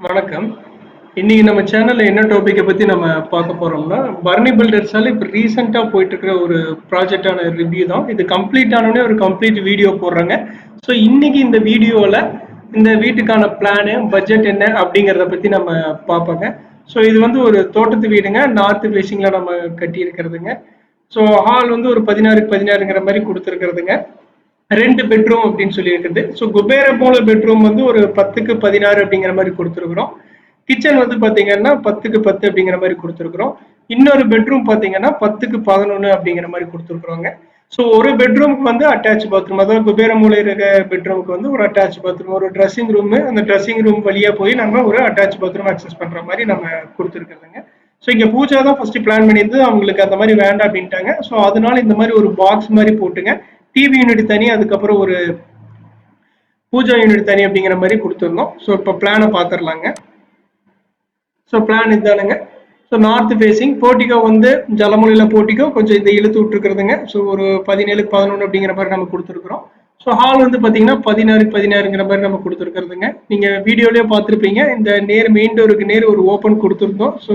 வணக்கம். இன்னைக்கு நம்ம சேனல்ல என்ன டாபிக்கை பத்தி நம்ம பார்க்க போறோம்னா பர்னி பில்டர்ஸால இப்போ ரீசெண்டா போயிட்டு இருக்கிற ஒரு ப்ராஜெக்டான ரிவ்யூ தான். இது கம்ப்ளீட் ஆனோடனே ஒரு கம்ப்ளீட் வீடியோ போடுறாங்க. ஸோ இன்னைக்கு இந்த வீடியோவில் இந்த வீட்டுக்கான பிளானு பட்ஜெட் என்ன அப்படிங்கிறத பத்தி நம்ம பார்ப்போங்க. ஸோ இது வந்து ஒரு தோட்டத்து வீடுங்க. நார்த்து ஃபேஸிங்ல நம்ம கட்டி இருக்கிறதுங்க ஸோ ஹால் வந்து ஒரு பதினாறுக்கு பதினாறுங்கிற மாதிரி கொடுத்துருக்குறதுங்க. ரெண்டு பெட்ரூம் அப்படின்னு சொல்லி இருக்குது ஸோ குபேர போல பெட்ரூம் வந்து ஒரு பத்துக்கு பதினாறு அப்படிங்கிற மாதிரி கொடுத்துருக்குறோம். கிச்சன் வந்து பார்த்தீங்கன்னா பத்துக்கு பத்து அப்படிங்கிற மாதிரி கொடுத்துருக்குறோம். இன்னொரு பெட்ரூம் பார்த்தீங்கன்னா பத்துக்கு பதினொன்று அப்படிங்கிற மாதிரி கொடுத்துருக்குறோங்க. ஸோ ஒரு பெட்ரூமுக்கு வந்து அட்டாச் பாத்ரூம் அதாவது குபேர மூலை இருக்க பெட்ரூமுக்கு வந்து ஒரு அட்டாச் பாத்ரூம் ஒரு ட்ரெஸ்ஸிங் ரூமு அந்த ட்ரெஸ்ஸிங் ரூம் வழியாக போய் நம்ம ஒரு அட்டாச் பாத்ரூம் அக்சஸ் பண்ணுற மாதிரி நம்ம கொடுத்துருக்குறதுங்க. ஸோ இங்கே பூஜா தான் ஃபர்ஸ்ட் பிளான் பண்ணியிருந்து அவங்களுக்கு அந்த மாதிரி வேண்டாம் அப்படின்ட்டாங்க. ஸோ அதனால இந்த மாதிரி ஒரு பாக்ஸ் மாதிரி போட்டுங்க. டிவி யூனிட் தனி அதுக்கப்புறம் ஒரு பூஜா யூனிட் தனி அப்படிங்கிற மாதிரி கொடுத்துருந்தோம். ஸோ இப்போ பிளானை பார்த்துடலாங்க ஸோ பிளான் இதுதானுங்க ஸோ நார்த் ஃபேஸிங் போர்ட்டிகோ வந்து ஜலமொழியில் போர்ட்டிகோ கொஞ்சம் இதை இழுத்து விட்டுருக்குறதுங்க. ஸோ ஒரு பதினேழு பதினொன்று அப்படிங்கிற மாதிரி நம்ம கொடுத்துருக்குறோம். ஸோ ஹால் வந்து பார்த்தீங்கன்னா பதினாறு பதினாறுங்கிற மாதிரி நம்ம கொடுத்துருக்குறதுங்க. நீங்கள் வீடியோலேயே பார்த்துருப்பீங்க இந்த நேர் மெயின் டோருக்கு நேர் ஒரு ஓப்பன் கொடுத்துருந்தோம். ஸோ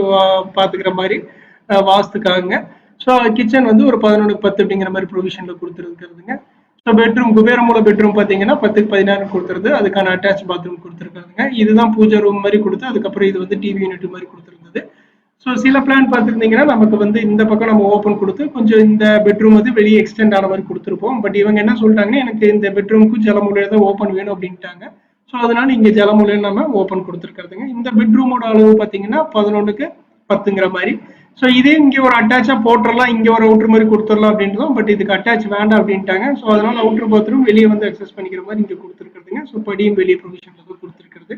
பார்த்துக்கிற மாதிரி வாஸ்துக்காகங்க. ஸோ கிச்சன் வந்து ஒரு பதினொன்று பத்து அப்படிங்கிற மாதிரி ப்ரொவிஷனில் கொடுத்துருக்குறதுங்க. ஸோ பெட்ரூம் குபேரமூல பெட்ரூம் பார்த்தீங்கன்னா பத்துக்கு பதினாறு கொடுத்துருது. அதுக்கான அட்டாச் பாத்ரூம் கொடுத்துருக்காங்க. இதுதான் பூஜை ரூம் மாதிரி கொடுத்து அதுக்கப்புறம் இது வந்து டிவி யூனிட் மாதிரி கொடுத்துருந்தது. ஸோ சில பிளான் பார்த்துருந்தீங்கன்னா நமக்கு வந்து இந்த பக்கம் நம்ம ஓப்பன் கொடுத்து கொஞ்சம் இந்த பெட்ரூம் வந்து வெளியே எக்ஸ்டெண்ட் ஆன மாதிரி கொடுத்துருப்போம். பட் இவங்க என்ன சொல்லிட்டாங்கன்னா எனக்கு இந்த பெட்ரூமுக்கு ஜலமூலையில தான் ஓப்பன் வேணும் அப்படின்ட்டாங்க. ஸோ அதனால இங்கே ஜலமூலையில் நம்ம ஓப்பன் கொடுத்துருக்கிறதுங்க. இந்த பெட்ரூமோட அளவு பார்த்தீங்கன்னா பதினொன்றுக்கு பத்துங்கிற மாதிரி. ஸோ இதே இங்கே ஒரு அட்டாச்சாக போட்டுடலாம் இங்கே ஒரு அவுட்ரு மாதிரி கொடுத்துடலாம் அப்படின்றதும் பட் இதுக்கு அட்டாச் வேண்டாம் அப்படின்ட்டாங்க. ஸோ அதனால அவுட்ரு பாத்ரூம் வெளியே வந்து அக்சஸ் பண்ணிக்கிற மாதிரி இங்கே கொடுத்துருக்குறதுங்க. ஸோ படியும் வெளியே ப்ரொவிஷன் வந்து கொடுத்துருக்குறது.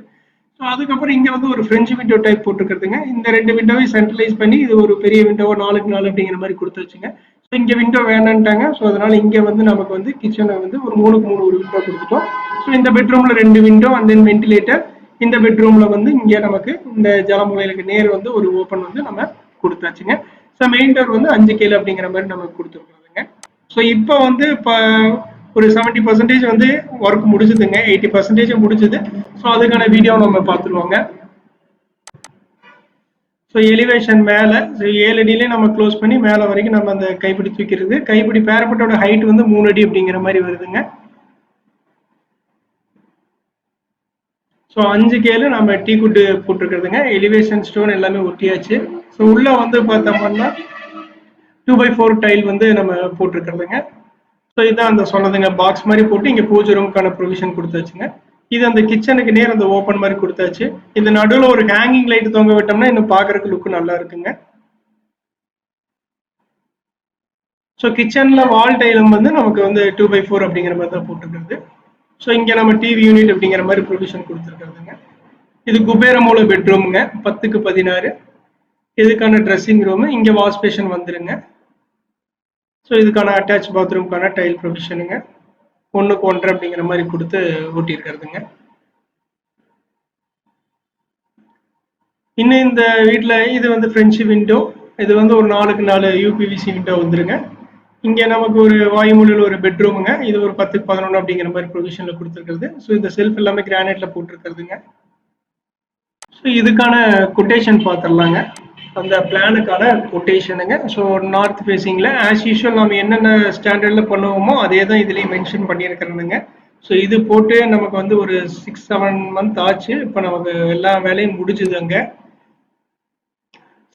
ஸோ அதுக்கப்புறம் இங்கே வந்து ஒரு ஃப்ரெஞ்சு விண்டோ டைப் போட்டுருக்குறதுங்க. இந்த ரெண்டு விண்டோவையும் சென்ட்ரலைஸ் பண்ணி இது ஒரு பெரிய விண்டோவோ நாலுக்கு நாலு அப்படிங்கிற மாதிரி கொடுத்து வச்சுங்க. ஸோ இங்கே விண்டோ வேணான்ட்டாங்க. ஸோ அதனால இங்கே வந்து நமக்கு வந்து கிச்சனை வந்து ஒரு மூணுக்கு மூணு ஒரு விண்டோ கொடுத்துட்டோம். ஸோ இந்த பெட்ரூமில் ரெண்டு விண்டோ அண்ட் தென் வென்டிலேட்டர் இந்த பெட்ரூமில் வந்து இங்கே நமக்கு இந்த ஜலமுலைகளுக்கு நேர் வந்து ஒரு ஓப்பன் வந்து நம்ம கொடுத்தாச்சுங்க. ஸோ மெயின் டோர் வந்து அஞ்சு கேலு அப்படிங்கிற மாதிரி நம்ம கொடுத்துருக்குறதுங்க. ஸோ இப்போ வந்து இப்போ ஒரு செவன்ட்டி பர்சன்டேஜ் வந்து ஒர்க் முடிஞ்சுதுங்க. எயிட்டி பர்சன்டேஜ் முடிஞ்சது. ஸோ அதுக்கான வீடியோ நம்ம பார்த்துருவோங்க. ஸோ எலிவேஷன் மேலே ஸோ ஏழு அடியிலே நம்ம க்ளோஸ் பண்ணி மேலே வரைக்கும் நம்ம அந்த கைப்பிடி தூக்கிறது. கைப்பிடி பேரப்பட்டோட ஹைட் வந்து மூணு அடி அப்படிங்கிற மாதிரி வருதுங்க. ஸோ அஞ்சு கேலு நம்ம டீ குட்டு போட்டிருக்கிறதுங்க. எலிவேஷன் ஸ்டோன் எல்லாமே ஒட்டியாச்சு. ஸோ உள்ள வந்து பார்த்தோம்னா டூ பை ஃபோர் டைல் வந்து நம்ம போட்டிருக்கிறதுங்க. ஸோ இதான் அந்த சொன்னதுங்க பாக்ஸ் மாதிரி போட்டு இங்கே பூஜை ரூமுக்கான ப்ரொவிஷன் கொடுத்தாச்சுங்க. இது அந்த கிச்சனுக்கு நேர் அந்த ஓப்பன் மாதிரி கொடுத்தாச்சு. இந்த நடுவில் ஒரு ஹேங்கிங் லைட் தொங்க விட்டோம்னா இன்னும் பார்க்கறதுக்கு லுக்கு நல்லா இருக்குங்க. ஸோ கிச்சனில் வால் டைலும் வந்து நமக்கு வந்து டூ பை ஃபோர் அப்படிங்கிற மாதிரி தான் போட்டுக்கிறது ஸோ இங்கே நம்ம டிவி யூனிட் அப்படிங்கிற மாதிரி ப்ரொவிஷன் கொடுத்துருக்குறதுங்க. இது குபேரமூல பெட்ரூமுங்க பத்துக்கு பதினாறு. இதுக்கான ட்ரெஸ்ஸிங் ரூமு இங்கே வாஷ் பேஷன் வந்துருங்க. ஸோ இதுக்கான அட்டாச் பாத்ரூம்க்கான டைல் ப்ரொவிஷனுங்க ஒன்றுக்கு ஒன்றரை அப்படிங்கிற மாதிரி கொடுத்து ஊட்டியிருக்கிறதுங்க. இன்னும் இந்த வீட்டில் இது வந்து ஃப்ரெஞ்சு விண்டோ இது வந்து ஒரு நாலுக்கு நாலு யூபிவிசி விண்டோ வந்துருங்க. இங்கே நமக்கு ஒரு வாயுமொழியில் ஒரு பெட்ரூமுங்க இது ஒரு பத்துக்கு பதினொன்று அப்படிங்கிற மாதிரி ப்ரொவிஷனில் கொடுத்துருக்குறது. ஸோ இந்த செல்ஃப் எல்லாமே கிரானைட்டில் போட்டிருக்கிறதுங்க. ஸோ இதுக்கான கொட்டேஷன் பார்த்துடலாங்க. அந்த பிளானுக்கான கொட்டேஷனுங்க ஸோ நார்த் ஃபேஸிங்கில் ஆஸ் யூஷுவல் நம்ம என்னென்ன ஸ்டாண்டர்டில் பண்ணுவோமோ அதே தான் இதுலேயும் மென்ஷன் பண்ணியிருக்கிறேனுங்க. ஸோ இது போட்டு நமக்கு வந்து ஒரு சிக்ஸ் செவன் மந்த் ஆச்சு. இப்போ நமக்கு எல்லா வேலையும் முடிஞ்சுது அங்கே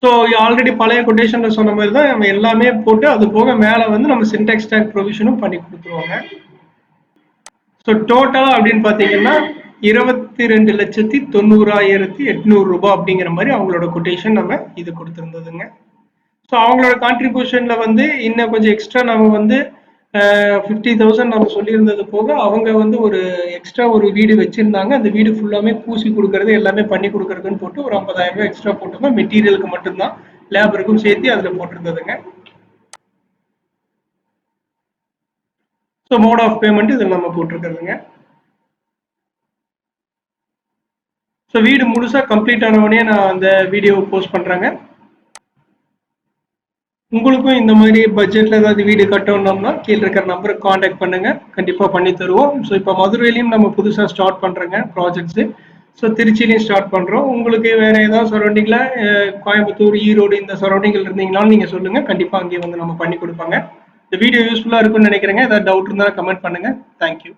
ஸோ ஆல்ரெடி பழைய கொட்டேஷனில் சொன்ன மாதிரி தான் நம்ம எல்லாமே போட்டு அது போக மேலே வந்து நம்ம சின்டெக்ஸ் டேங்க் ப்ரொவிஷனும் பண்ணி கொடுத்துருவாங்க. ஸோ டோட்டலாக அப்படின்னு பார்த்தீங்கன்னா இருபத்தி ரெண்டு லட்சத்தி தொண்ணூறாயிரத்தி எட்நூறு ரூபாய் அப்படிங்கிற மாதிரி அவங்களோட கொட்டேஷன் நம்ம இது கொடுத்துருந்ததுங்க. ஸோ அவங்களோட கான்ட்ரிபியூஷன்ல வந்து இன்னும் கொஞ்சம் எக்ஸ்ட்ரா நம்ம வந்து ஃபிஃப்டி தௌசண்ட் நம்ம சொல்லியிருந்தது போக அவங்க வந்து ஒரு எக்ஸ்ட்ரா ஒரு வீடு வச்சிருந்தாங்க. அந்த வீடு ஃபுல்லாமே பூசி கொடுக்கறது எல்லாமே பண்ணி கொடுக்கறதுன்னு போட்டு ஒரு ஐம்பதாயிரம் ரூபாய் எக்ஸ்ட்ரா போட்டிருந்தோம். மெட்டீரியலுக்கு மட்டும்தான். லேபருக்கும் சேர்த்து அதில் போட்டிருந்ததுங்க. ஸோ மோட் ஆஃப் பேமெண்ட் இதில் நம்ம போட்டிருக்கிறதுங்க. ஸோ வீடு முழுசாக கம்ப்ளீட் ஆனவனே நான் அந்த வீடியோவை போஸ்ட் பண்ணுறேங்க உங்களுக்கும் இந்த மாதிரி பட்ஜெட்ல ஏதாவது வீடு கட்டணும்னா கீழே இருக்கிற நம்பருக்கு காண்டாக்ட் பண்ணுங்க. கண்டிப்பாக பண்ணி தருவோம். ஸோ இப்போ மதுரையிலையும் நம்ம புதுசாக ஸ்டார்ட் பண்ணுறங்க ப்ராஜெக்ட்ஸு ஸோ திருச்சிலையும் ஸ்டார்ட் பண்ணுறோம் உங்களுக்கு வேறு ஏதாவது சரௌண்டிங்கில் கோயம்புத்தூர் ஈரோடு இந்த சரௌண்டிங்கில் இருந்தீங்கனாலும் நீங்கள் சொல்லுங்கள் கண்டிப்பாக அங்கேயே வந்து நம்ம பண்ணி கொடுப்பாங்க. இந்த வீடியோ யூஸ்ஃபுல்லாக இருக்கும்னு நினைக்கிறேங்க. ஏதாவது டவுட் இருந்தாலும் கமெண்ட் பண்ணுங்க. தேங்க்யூ